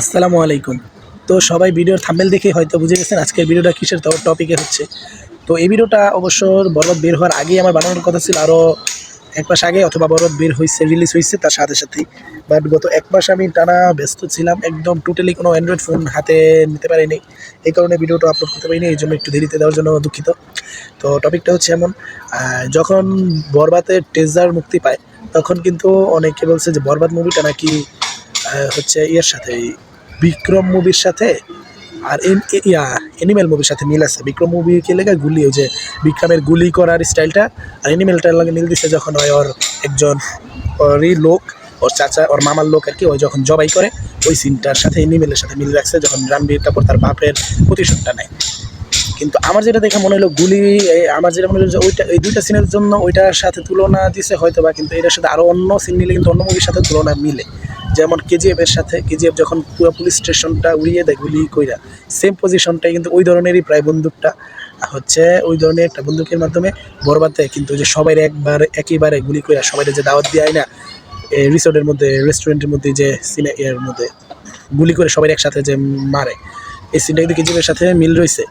আসসালামু আলাইকুম। তো সবাই ভিডিওর থাম্বেল দেখে হয়তো বুঝে গেছেন আজকের ভিডিওটা কিসের টপিকে হচ্ছে। তো এই ভিডিওটা অবশ্য বরবাদ বের হওয়ার আগেই আমার বানানোর কথা ছিল আরও এক মাস আগে অথবা বরবাদ বের হয়েছে রিলিজ হয়েছে তার সাথে সাথেই। বাট গত এক মাস আমি টানা ব্যস্ত ছিলাম, একদম টোটালি কোনো অ্যান্ড্রয়েড ফোন হাতে নিতে পারিনি। এই কারণে ভিডিওটা আপলোড করতে পারিনি, এই জন্য একটু দেরিতে দেওয়ার জন্য দুঃখিত। তো টপিকটা হচ্ছে এমন যখন বরবাদের টেজার মুক্তি পায়, তখন কিন্তু অনেকে বলছে যে বরবাদ মুভিটা নাকি হচ্ছে ইয়ের সাথে বিক্রম মুভির সাথে আর ইয়া এনিমেল মুভির সাথে মিল আছে। বিক্রম মুভি কে লেগে গুলি, ওই যে বিক্রমের গুলি করার স্টাইলটা আর এনিমেলটার লাগে মিল দিছে যখন হয় ওর একজন, ওরই লোক, ওর চাচা, ওর মামার লোক আর কি, ওই যখন জবাই করে, ওই সিনটার সাথে এনিমেলের সাথে মিল রাখছে যখন রণবীর কাপুর তার বাপের প্রতিশোধটা নেয়। কিন্তু আমার যেটা দেখে মনে হলো গুলি আমার যেটা মনে হলো যে ওইটা, এই দুইটা সিনের জন্য ওইটার সাথে তুলনা দিছে হয়তো বা কিন্তু এটার সাথে আরও অন্য সিন মিলে কিন্তু অন্য মুভির সাথে তুলনা মিলে। যেমন কেজিএফ এর সাথে কেজিএফ যখন পুরো পুলিশ স্টেশনটা উড়িয়ে দেয় গুলি কইরা সেম পজিশনটাই কিন্তু ওই ধরনেরই প্রায় বন্দুকটা হচ্ছে ওই ধরনের একটা বন্দুকের মাধ্যমে বরবাদে কিন্তু যে সবাই একবার একইবারে গুলি কইরা সবাই যে দাওয়াত দেয় না রিসোর্টের মধ্যে রেস্টুরেন্টের মধ্যে, যে সিনে এর মধ্যে গুলি করে সবাই একসাথে যে মারে। এই সিনটা কিন্তু কেজিএফের সাথে মিল রয়েছে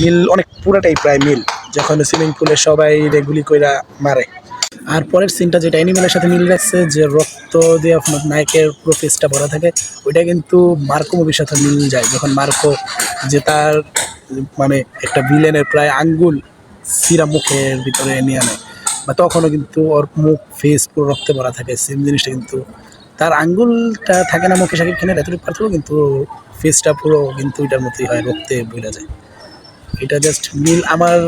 মিল অনেক পুরাটাই প্রায় মিল। যখন সুইমিং পুলে সবাই গুলি কইরা মারে। আর পরের সিনটা যেটা অ্যানিমেলের সাথে মিল রাখছে, যে রক্ত দিয়ে আপনার নায়কের পুরো ফেসটা ভরা থাকে, ওইটা কিন্তু মার্কো মুভির সাথে মিল যায়। যখন মার্কো যে তার মানে একটা ভিলেনের প্রায় আঙ্গুল সিরা মুখের ভিতরে নিয়ে আনে, বা তখনও কিন্তু ওর মুখ ফেস পুরো রক্তে ভরা থাকে। সেম জিনিসটা কিন্তু তার আঙ্গুলটা থাকে না, মুখে শাকিব খানের, এতটুকু পার্থক্য কিন্তু ফেসটা পুরো কিন্তু এটার মতোই হয়, রক্তে বোঝা যায়। এটা জাস্ট মিল আমার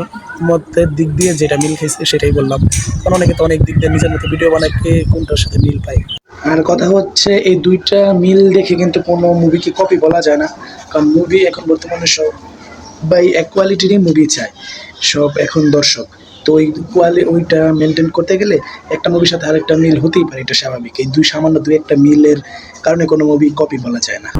মতের দিক দিয়ে যেটা মিল খেয়েছে সেটাই বললাম। কারণ অনেকে তো অনেক দিক দিয়ে নিজের মতো ভিডিও বানায় কে কোনটার সাথে মিল পায়। আর কথা হচ্ছে এই দুইটা মিল দেখে কিন্তু কোনো মুভিকে কপি বলা যায় না। কারণ মুভি এখন বর্তমানে সব বাই এক কোয়ালিটিরই মুভি চায়, সব এখন দর্শক। তো ওই কোয়ালি ওইটা মেনটেন করতে গেলে একটা মুভির সাথে আরেকটা মিল হতেই পারে, এটা স্বাভাবিক। এই দুই সামান্য দুই একটা মিলের কারণে কোনো মুভি কপি বলা যায় না।